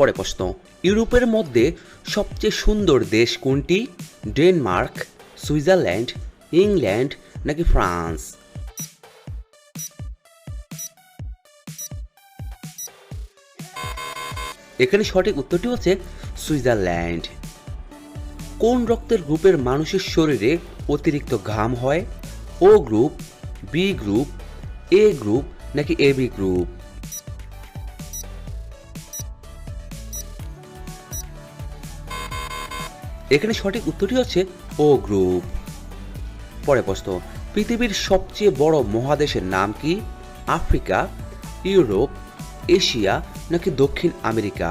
পরে প্রশ্ন, ইউরোপের মধ্যে সবচেয়ে সুন্দর দেশ কোনটি? ডেনমার্ক, সুইজারল্যান্ড, ইংল্যান্ড নাকি ফ্রান্স? এখানে সঠিক উত্তরটি হচ্ছে সুইজারল্যান্ড। কোন রক্তের গ্রুপের মানুষের শরীরে অতিরিক্ত ঘাম হয়? O group B group A group নাকি এ বি গ্রুপ এখানে সঠিক উত্তরটি হচ্ছে ও গ্রুপ পরে প্রশ্ন, পৃথিবীর সবচেয়ে বড় মহাদেশের নাম কি? আফ্রিকা, ইউরোপ, এশিয়া নাকি দক্ষিণ আমেরিকা?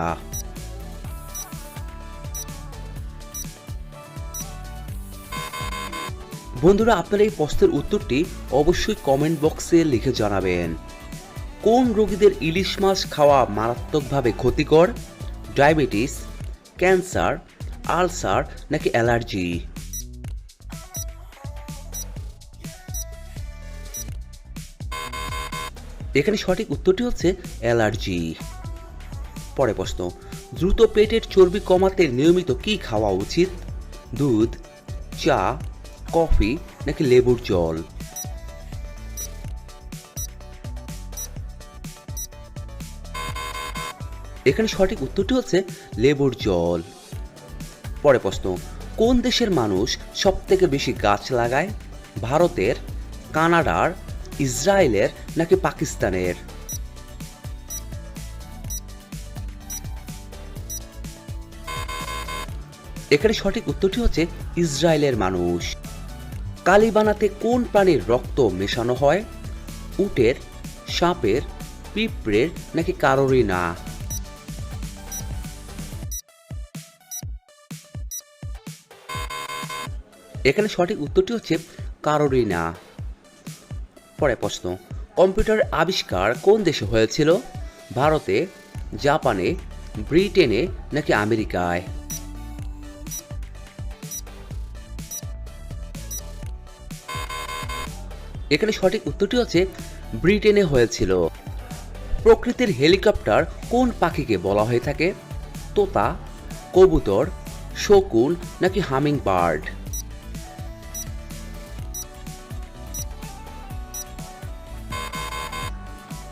বন্ধুরা, আপনার এই প্রশ্নের উত্তরটি অবশ্যই কমেন্ট বক্সে লিখে জানাবেন। কোন রোগীদের ইলিশ মাছ খাওয়া মারাত্মকভাবে ক্ষতিকর? ডায়াবেটিস, ক্যান্সার আলসার নাকি অ্যালার্জি? এখানে সঠিক উত্তরটি হচ্ছে অ্যালার্জি। পরে প্রশ্ন, দ্রুত পেটের চর্বি কমাতে নিয়মিত কি খাওয়া উচিত? দুধ, চা, কফি নাকি লেবুর জল? এখানে সঠিক উত্তরটি হচ্ছে লেবুর জল। পরে প্রশ্ন, কোন দেশের মানুষ সব থেকে বেশি গাছ লাগায়? ভারতের, কানাডার, ইসরায়েলের নাকি পাকিস্তানের? এখানে সঠিক উত্তরটি হচ্ছে ইসরায়েলের মানুষ। কালি বানাতে কোন প্রাণীর রক্ত মেশানো হয়? উটের, সাপের, পিঁপড়ের নাকি কারোরই না? এখানে সঠিক উত্তরটি হচ্ছে কারোরই না পরে প্রশ্ন, কম্পিউটার আবিষ্কার কোন দেশে হয়েছিল? ভারতে, জাপানে, ব্রিটেনে নাকি আমেরিকায়? এখানে সঠিক উত্তরটি হচ্ছে ব্রিটেনে হয়েছিল। প্রকৃতির হেলিকপ্টার কোন পাখিকে বলা হয়ে থাকে? তোতা, কবুতর, শকুন নাকি হামিং বার্ড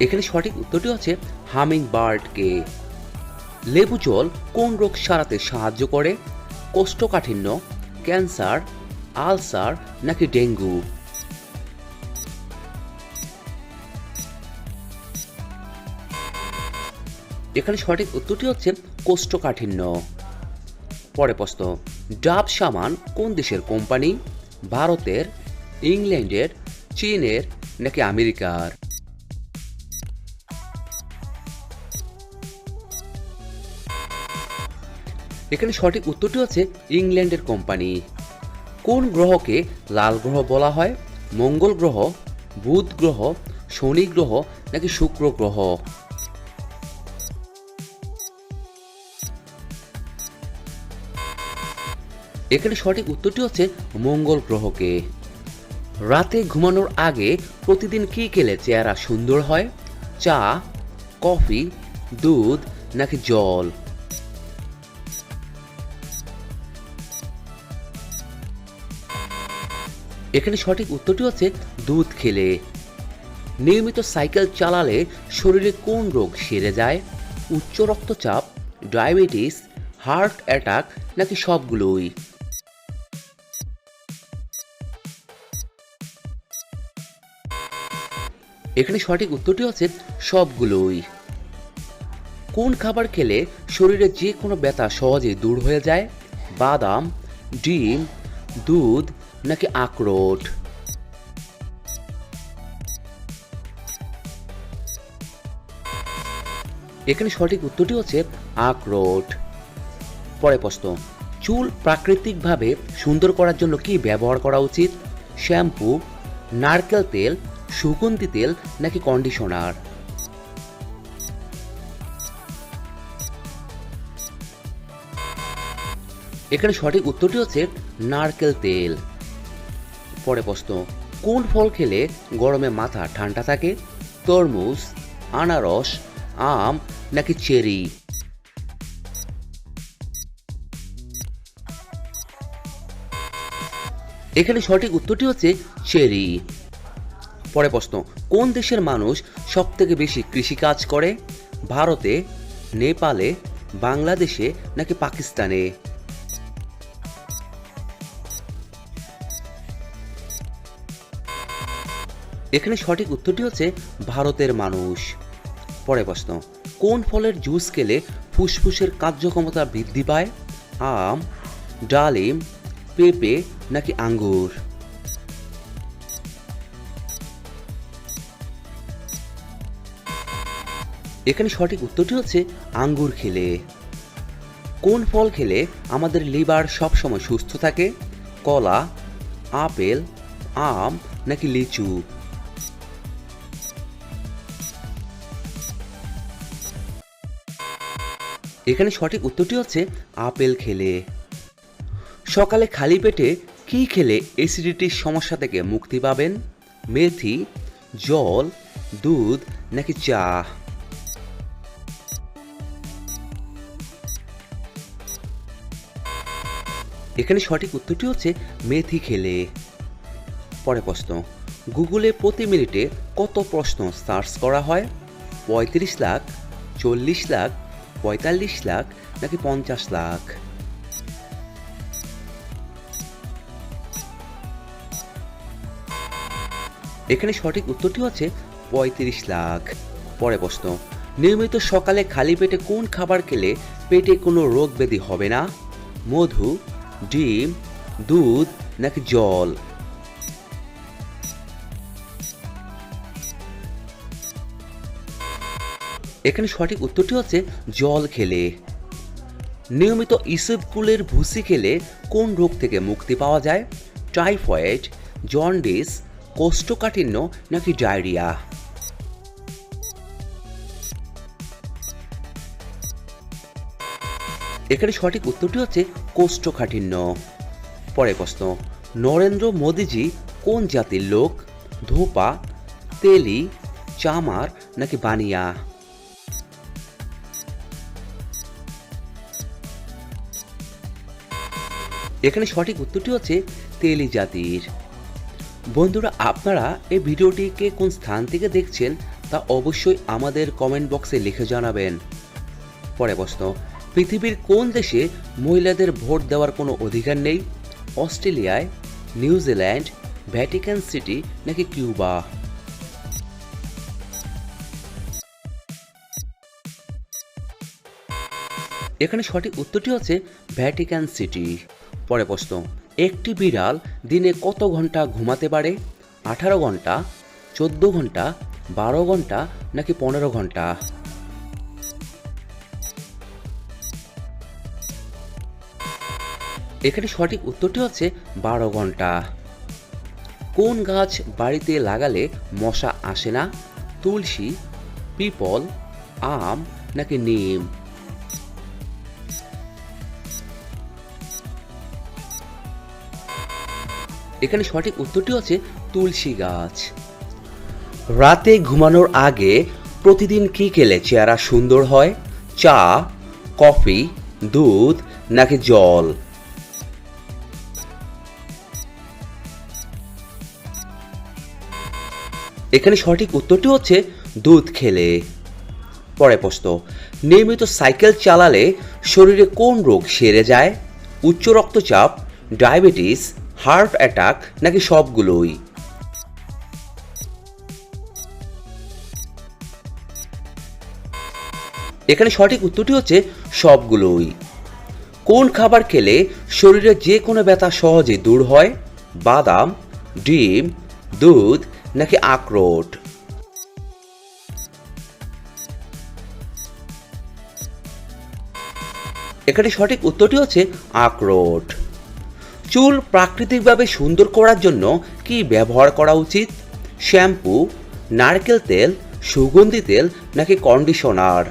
এখানে সঠিক উত্তরটি হচ্ছে হামিং বার্ডকে লেবু জল কোন রোগ সারাতে সাহায্য করে? কোষ্ঠকাঠিন্য, ক্যান্সার, আলসার নাকি ডেঙ্গু? এখানে সঠিক উত্তরটি হচ্ছে কোষ্ঠকাঠিন্য। পরে প্রশ্ন, ডাব সামান কোন দেশের কোম্পানি? ভারতের, ইংল্যান্ডের, চীনের নাকি আমেরিকার? এখানে সঠিক উত্তরটি হচ্ছে ইংল্যান্ডের কোম্পানি। কোন গ্রহকে লাল গ্রহ বলা হয়? মঙ্গল গ্রহ, বুধ গ্রহ, শনি গ্রহ নাকি শুক্র গ্রহ? এখানে সঠিক উত্তরটি হচ্ছে মঙ্গল গ্রহকে। রাতে ঘুমানোর আগে প্রতিদিন কি খেলে চেহারা সুন্দর হয়? চা, কফি, দুধ নাকি জল? এখানে সঠিক উত্তরটি হচ্ছে দুধ খেলে। নিয়মিত সাইকেল চালালে শরীরে কোন রোগ সেরে যায়? উচ্চ রক্তচাপ, ডায়াবেটিস, হার্ট অ্যাটাক নাকি সবগুলোই? এখানে সঠিক উত্তরটি হচ্ছে সবগুলোই। কোন খাবার খেলে শরীরে যে কোনো ব্যথা সহজেই দূর হয়ে যায়? বাদাম, ডিম, দুধ নাকি আখরোট এখানে সঠিক উত্তরটি হচ্ছে আখরোট পরে প্রশ্ন, চুল প্রাকৃতিকভাবে সুন্দর করার জন্য কি ব্যবহার করা উচিত? শ্যাম্পু, নারকেল তেল, সুগন্ধি তেল নাকি কন্ডিশনার এখানে সঠিক উত্তরটি হচ্ছে নারকেল তেল। পরে প্রশ্ন, কোন ফল খেলে গরমে মাথা ঠান্ডা থাকে? তরমুজ, আনারস, আম নাকি চেরি? এখানে সঠিক উত্তরটি হচ্ছে চেরি। পরে প্রশ্ন, কোন দেশের মানুষ সব থেকে বেশি কৃষিকাজ করে? ভারতে, নেপালে, বাংলাদেশে নাকি পাকিস্তানে? এখানে সঠিক উত্তরটি হচ্ছে ভারতের মানুষ। পরে প্রশ্ন, কোন ফলের জুস খেলে ফুসফুসের কার্যক্ষমতা বৃদ্ধি পায়? আম, ডালিম, পেঁপে নাকি আঙ্গুর? এখানে সঠিক উত্তরটি হচ্ছে আঙ্গুর খেলে। কোন ফল খেলে আমাদের লিভার সবসময় সুস্থ থাকে? কলা, আপেল, আম নাকি লিচু? এখানে সঠিক উত্তরটি হচ্ছে আপেল খেলে। সকালে খালি পেটে কী খেলে অ্যাসিডিটির সমস্যা থেকে মুক্তি পাবেন? মেথি, জল, দুধ নাকি চা? এখানে সঠিক উত্তরটি হচ্ছে মেথি খেলে। পরে প্রশ্ন, গুগলে প্রতি মিনিটে কত প্রশ্ন সার্চ করা হয়? পঁয়ত্রিশ লাখ, চল্লিশ লাখ পঁয়তাল্লিশ লাখ নাকি পঞ্চাশ লাখ? এখানে সঠিক উত্তরটি হচ্ছে পঁয়ত্রিশ লাখ। পরে প্রশ্ন, নিয়মিত সকালে খালি পেটে কোন খাবার খেলে পেটে কোনো রোগ ব্যাধি হবে না? মধু, ডিম, দুধ নাকি জল? এখানে সঠিক উত্তরটি হচ্ছে জল খেলে। নিয়মিত ইসবকুলের ভুসি খেলে কোন রোগ থেকে মুক্তি পাওয়া যায়? টাইফয়েড, জন্ডিস, কোষ্ঠকাঠিন্য নাকি ডায়রিয়া? এখানে সঠিক উত্তরটি হচ্ছে কোষ্ঠকাঠিন্য। পরে প্রশ্ন, নরেন্দ্র মোদীজি কোন জাতির লোক? ধোপা, তেলি, চামার নাকি বানিয়া? এখানে সঠিক উত্তরটি হচ্ছে তেলি জাতির বন্ধুরা, আপনারা এই ভিডিওটিকে কোন স্থান থেকে দেখছেন তা অবশ্যই আমাদের কমেন্ট বক্সে লিখে জানাবেন। পরে প্রশ্ন, পৃথিবীর কোন দেশে মহিলাদের ভোট দেওয়ার কোনো অধিকার নেই? অস্ট্রেলিয়ায়, নিউজিল্যান্ড, ভ্যাটিকান সিটি নাকি কিউবা? এখানে সঠিক উত্তরটি হচ্ছে ভ্যাটিকান সিটি। পরে প্রশ্ন, একটি বিড়াল দিনে কত ঘণ্টা ঘুমাতে পারে? আঠারো ঘণ্টা, চোদ্দ ঘণ্টা, বারো ঘণ্টা নাকি পনেরো ঘণ্টা? এখানে সঠিক উত্তরটি হচ্ছে বারো ঘণ্টা। কোন গাছ বাড়িতে লাগালে মশা আসে না? তুলসী, পিপল, আম নাকি নিম? এখানে সঠিক উত্তরটি হচ্ছে তুলসী গাছ। রাতে ঘুমানোর আগে প্রতিদিন কি খেলে চেহারা সুন্দর হয়? চা, কফি, দুধ নাকি জল? এখানে সঠিক উত্তরটি হচ্ছে দুধ খেলে। পরে প্রশ্ন, নিয়মিত সাইকেল চালালে শরীরে কোন রোগ সেরে যায়? উচ্চ রক্তচাপ, ডায়াবেটিস হার্ট অ্যাটাক নাকি সবগুলোই? এখানে সঠিক উত্তরটি হচ্ছে সবগুলোই। কোন খাবার খেলে শরীরে যে কোনো ব্যথা সহজে দূর হয়? বাদাম, ডিম, দুধ নাকি আখরোট? এখানে সঠিক উত্তরটি হচ্ছে আখরোট। চুল প্রাকৃতিকভাবে সুন্দর করার জন্য কি ব্যবহার করা উচিত? শ্যাম্পু, নারকেল তেল, সুগন্ধি তেল নাকি কন্ডিশনার?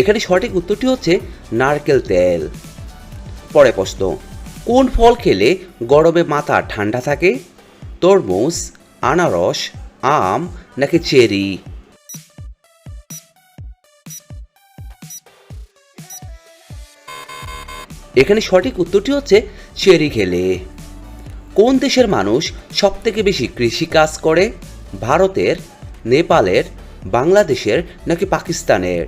এখানে সঠিক উত্তরটি হচ্ছে নারকেল তেল। পরে প্রশ্ন, কোন ফল খেলে গরমে মাথা ঠান্ডা থাকে? তরমুজ, আনারস, আম নাকি চেরি? এখানে সঠিক উত্তরটি হচ্ছে চেরি খেলে। কোন দেশের মানুষ সবথেকে বেশি কৃষি কাজ করে? ভারতের, নেপালের, বাংলাদেশের নাকি পাকিস্তানের?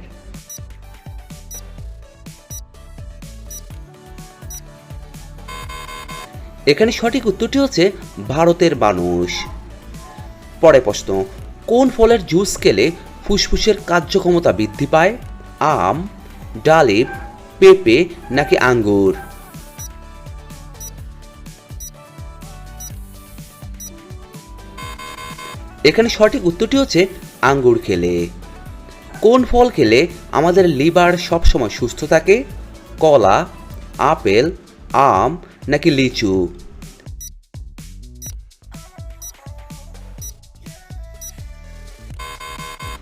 এখানে সঠিক উত্তরটি হচ্ছে ভারতের মানুষ। পরে প্রশ্ন, কোন ফলের জুস খেলে ফুসফুসের কার্যক্ষমতা বৃদ্ধি পায়? আম, ডালিম পেঁপে নাকি আঙ্গুর? এখানে সঠিক উত্তরটি হচ্ছে আঙ্গুর খেলে। কোন ফল খেলে আমাদের লিভার সবসময় সুস্থ থাকে? কলা, আপেল, আম নাকি লিচু?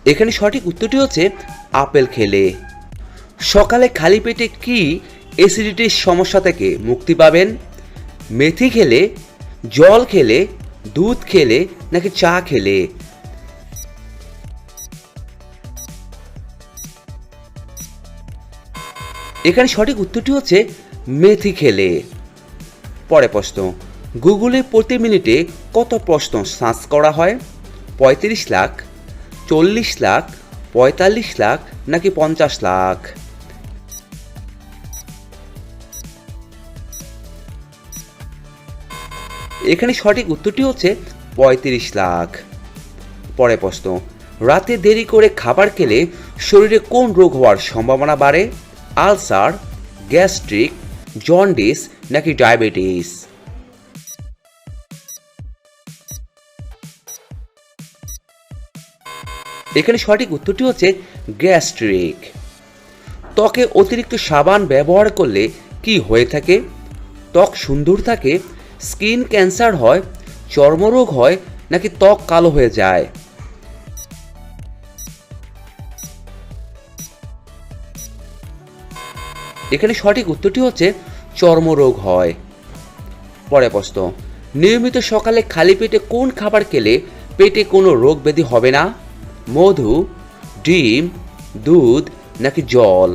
এখানে সঠিক উত্তরটি হচ্ছে আপেল খেলে। সকালে খালি পেটে কি অ্যাসিডিটির সমস্যা থেকে মুক্তি পাবেন? মেথি খেলে, জল খেলে, দুধ খেলে নাকি চা খেলে? এখানে সঠিক উত্তরটি হচ্ছে মেথি খেলে। পরে প্রশ্ন, গুগলে প্রতি মিনিটে কত প্রশ্ন সার্চ করা হয়? পঁয়ত্রিশ লাখ, চল্লিশ লাখ, পঁয়তাল্লিশ লাখ নাকি পঞ্চাশ লাখ? এখানে সঠিক উত্তরটি হচ্ছে পঁয়ত্রিশ লাখ। পরে প্রশ্ন, রাতে দেরি করে খাবার খেলে শরীরে কোন রোগ হওয়ার সম্ভাবনা বাড়ে? আলসার, গ্যাস্ট্রিক, জন্ডিস নাকি ডায়াবেটিস? এখানে সঠিক উত্তরটি হচ্ছে গ্যাস্ট্রিক। ত্বকে অতিরিক্ত সাবান ব্যবহার করলে কি হয়ে থাকে? ত্বক সুন্দর থাকে স্কিন ক্যান্সার হয়, চর্মরোগ হয়, নাকি ত্বক কালো হয়ে যায়? এখানে সঠিক উত্তরটি হচ্ছে চর্মরোগ হয়। পরে প্রশ্ন, নিয়মিত সকালে খালি পেটে কোন খাবার খেলে পেটে কোনো রোগ ব্যাধি হবে না? মধু, ডিম, দুধ, নাকি জল?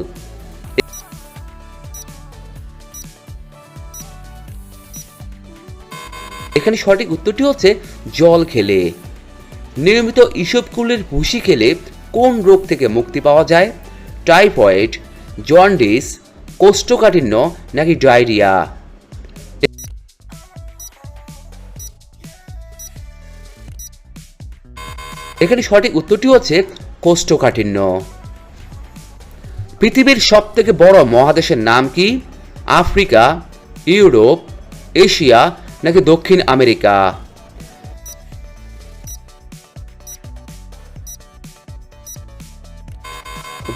এখানে সঠিক উত্তরটি হচ্ছে জল খেলে। নিয়মিত ইসবকুলের ভুসি খেলে কোন রোগ থেকে মুক্তি পাওয়া যায়? টাইফয়েড, জন্ডিস, কোষ্ঠকাঠিন্য নাকি ডায়রিয়া? এখানে সঠিক উত্তরটি হচ্ছে কোষ্ঠকাঠিন্য। পৃথিবীর সব থেকে বড় মহাদেশের নাম কি? আফ্রিকা, ইউরোপ, এশিয়া নাকি দক্ষিণ আমেরিকা?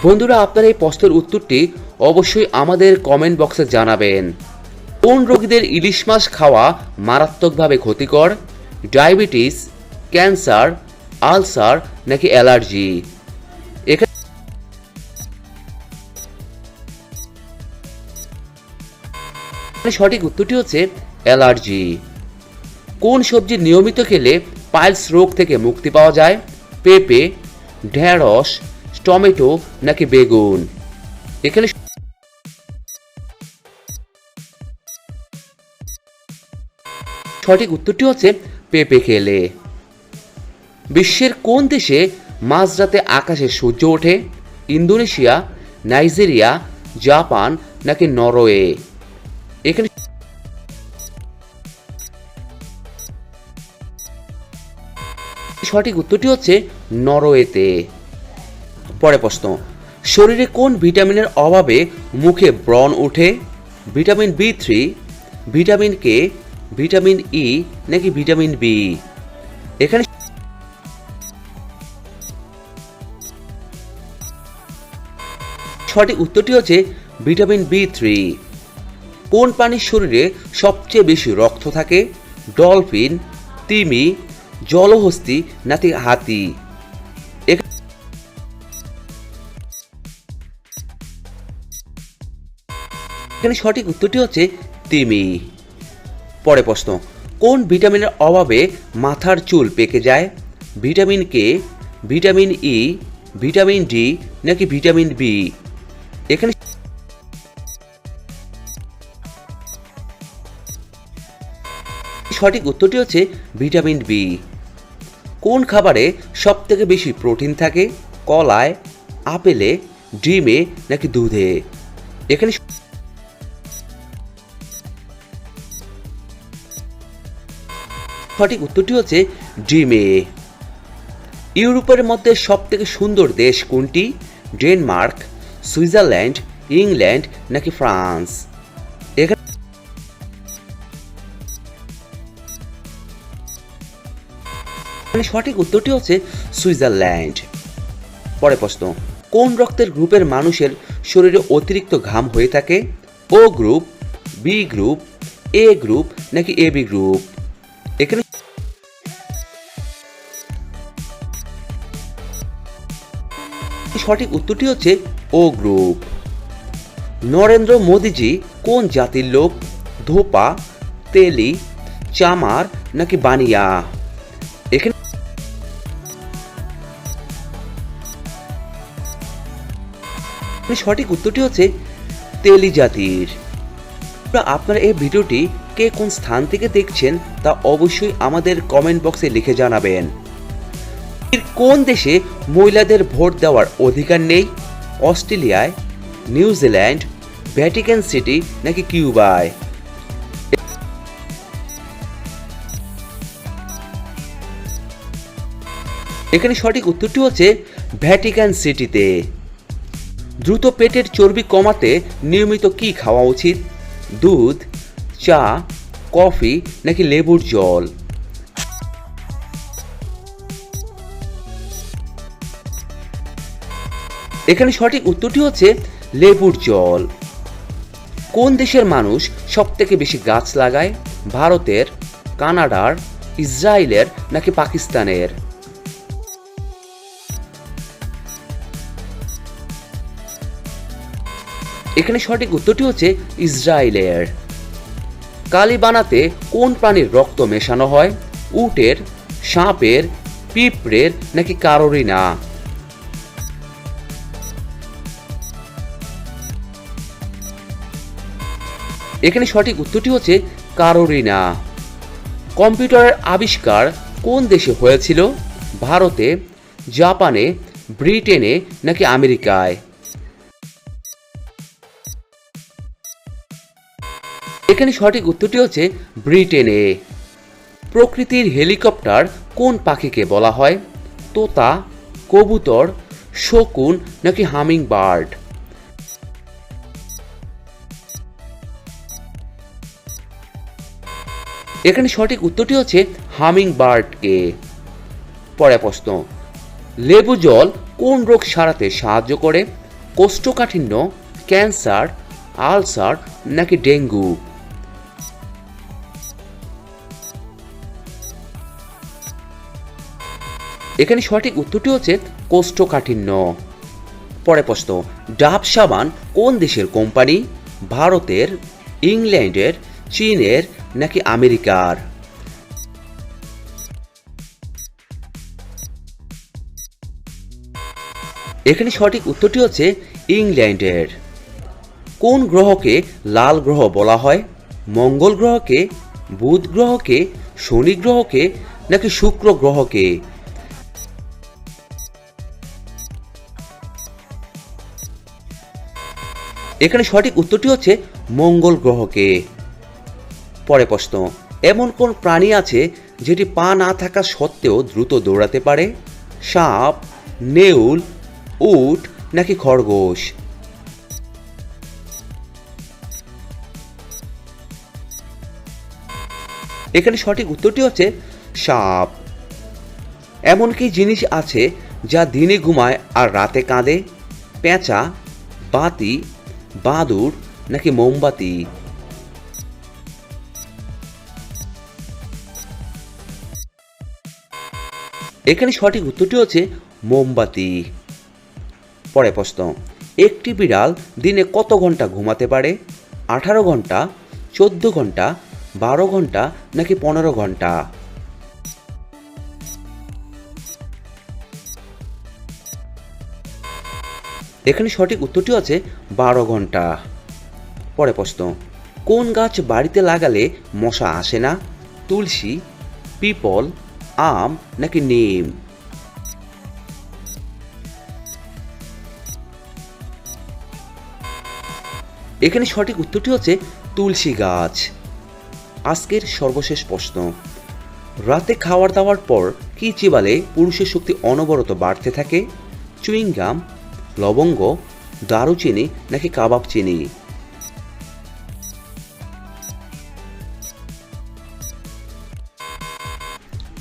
বন্ধুরা, আপনার এই প্রশ্নের উত্তরটি অবশ্যই আমাদের কমেন্ট বক্সে জানাবেন। কোন রোগীদের ইলিশ মাছ খাওয়া মারাত্মকভাবে ক্ষতিকর? ডায়াবেটিস, ক্যান্সার, আলসার নাকি অ্যালার্জি? সঠিক উত্তরটি হচ্ছে অ্যালার্জি কোন সবজি নিয়মিত খেলে পাইলস রোগ থেকে মুক্তি পাওয়া যায়? পেঁপে, ঢেঁড়স, টমেটো নাকি বেগুন? এখানে সঠিক উত্তরটি হচ্ছে পেঁপে খেলে। বিশ্বের কোন দেশে মাঝরাতে আকাশে সূর্য ওঠে? ইন্দোনেশিয়া, নাইজেরিয়া, জাপান নাকি নরওয়ে? এখানে সঠিক উত্তরটি হচ্ছে নরওয়েতে। পরে প্রশ্ন, শরীরে কোন ভিটামিনের অভাবে মুখে ব্রণ ওঠে? Vitamin B three, vitamin K, vitamin E, নাকি ভিটামিন বি? এখানে সঠিক উত্তরটি হচ্ছে ভিটামিন বি থ্রি। কোন প্রাণীর শরীরে সবচেয়ে বেশি রক্ত থাকে? ডলফিন, তিমি জলহস্তি নাকি হাতি। এখানে সঠিক উত্তরটি হচ্ছে তিমি। পরে প্রশ্ন, কোন ভিটামিনের অভাবে মাথার চুল পেকে যায়? Vitamin K, vitamin E, vitamin D নাকি ভিটামিন বি? এখানে সঠিক উত্তরটি হচ্ছে ভিটামিন বি। কোন খাবারে সব থেকে বেশি প্রোটিন থাকে? কলায় আপেলে, ডিমে নাকি দুধে? এখানে সঠিক উত্তরটি হচ্ছে ডিমে। ইউরোপের মধ্যে সব থেকে সুন্দর দেশ কোনটি? ডেনমার্ক, সুইজারল্যান্ড, ইংল্যান্ড নাকি ফ্রান্স? এখানে সঠিক উত্তরটি হচ্ছে সুইজারল্যান্ড। পরে প্রশ্ন, কোন রক্তের গ্রুপের মানুষের শরীরে অতিরিক্ত ঘাম হয়ে থাকে? O group, B group, A group নাকি এ, বি গ্রুপ? এখানে সঠিক উত্তরটি হচ্ছে ও গ্রুপ। নরেন্দ্র মোদীজি কোন জাতির লোক? ধোপা, তেলি, চামার নাকি বানিয়া? সঠিক উত্তরটি হচ্ছে তেলি জাতির। আপনারা এই ভিডিওটি কে কোন স্থান থেকে দেখছেন তা অবশ্যই আমাদের কমেন্ট বক্সে লিখে জানাবেন। কোন দেশে মহিলাদের ভোট দেওয়ার অধিকার নেই? অস্ট্রেলিয়ায় নিউজিল্যান্ড ভ্যাটিকান সিটি নাকি কিউবায়? এখানে সঠিক উত্তরটি হচ্ছে ভ্যাটিকান সিটিতে। দ্রুত পেটের চর্বি কমাতে নিয়মিত কি খাওয়া উচিত? দুধ, চা, কফি নাকি লেবুর জল? এখানে সঠিক উত্তরটি হচ্ছে লেবুর জল। কোন দেশের মানুষ সব থেকে বেশি গাছ লাগায়? ভারতের, কানাডার, ইসরায়েলের নাকি পাকিস্তানের? এখানে সঠিক উত্তরটি হচ্ছে ইসরায়েলের। কালি বানাতে কোন প্রাণীর রক্ত মেশানো হয়? উটের, সাপের, পিঁপড়ের নাকি কারোরই না? এখানে সঠিক উত্তরটি হচ্ছে কারোরই না। কম্পিউটারের আবিষ্কার কোন দেশে হয়েছিল? ভারতে, জাপানে, ব্রিটেনে নাকি আমেরিকায়? এখানে সঠিক উত্তরটি হচ্ছে ব্রিটেনে। প্রকৃতির হেলিকপ্টার কোন পাখিকে বলা হয়? তোতা, কবুতর, শকুন নাকি হামিং বার্ড এখানে সঠিক উত্তরটি হচ্ছে হামিং বার্ডকে পরে প্রশ্ন, লেবু জল কোন রোগ সারাতে সাহায্য করে? কোষ্ঠকাঠিন্য, ক্যান্সার, আলসার নাকি ডেঙ্গু? এখানে সঠিক উত্তরটি হচ্ছে কোষ্ঠকাঠিন্য। পরে প্রশ্ন, ডাব সাবান কোন দেশের কোম্পানি? ভারতের, ইংল্যান্ডের, চীনের নাকি আমেরিকার? এখানে সঠিক উত্তরটি হচ্ছে ইংল্যান্ডের। কোন গ্রহকে লাল গ্রহ বলা হয়? মঙ্গল গ্রহকে, বুধ গ্রহকে, শনি গ্রহকে নাকি শুক্র গ্রহকে? এখানে সঠিক উত্তরটি হচ্ছে মঙ্গল গ্রহকে। পরে প্রশ্ন, এমন কোন প্রাণী আছে যেটি পা না থাকা সত্ত্বেও দ্রুত দৌড়াতে পারে? সাপ, নেউল, উট নাকি খরগোশ? এখানে সঠিক উত্তরটি হচ্ছে সাপ। এমন কি জিনিস আছে যা দিনে ঘুমায় আর রাতে কাঁদে? পেঁচা, বাতি বাদুর নাকি মোমবাতি? এখানে সঠিক উত্তরটি হচ্ছে মোমবাতি। পরে প্রশ্ন, একটি বিড়াল দিনে কত ঘণ্টা ঘুমাতে পারে? আঠারো ঘণ্টা, চোদ্দ ঘণ্টা, বারো ঘণ্টা নাকি পনেরো ঘণ্টা? এখানে সঠিক উত্তরটি আছে বারো ঘণ্টা। পরে প্রশ্ন, কোন গাছ বাড়িতে লাগালে মশা আসে না? তুলসী, পিপল, আম নাকি নিম? এখানে সঠিক উত্তরটি হচ্ছে তুলসী গাছ। আজকের সর্বশেষ প্রশ্ন, রাতে খাওয়ার দাওয়ার পর কি চিবালে পুরুষের শক্তি অনবরত বাড়তে থাকে? চুইংগাম লবঙ্গ দারুচিনি নাকি কাবাব চিনি?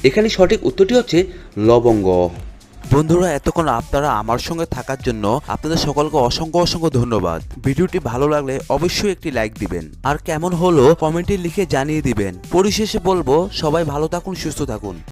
এখানে সঠিক উত্তরটি হচ্ছে লবঙ্গ। বন্ধুরা, এতক্ষণ আপনারা আমার সঙ্গে থাকার জন্য আপনাদের সকলকে অসংখ্য অসংখ্য ধন্যবাদ। ভিডিওটি ভালো লাগলে অবশ্যই একটি লাইক দিবেন। আর কেমন হলো কমেন্টে লিখে জানিয়ে দিবেন। পরিশেষে বলব, সবাই ভালো থাকুন, সুস্থ থাকুন।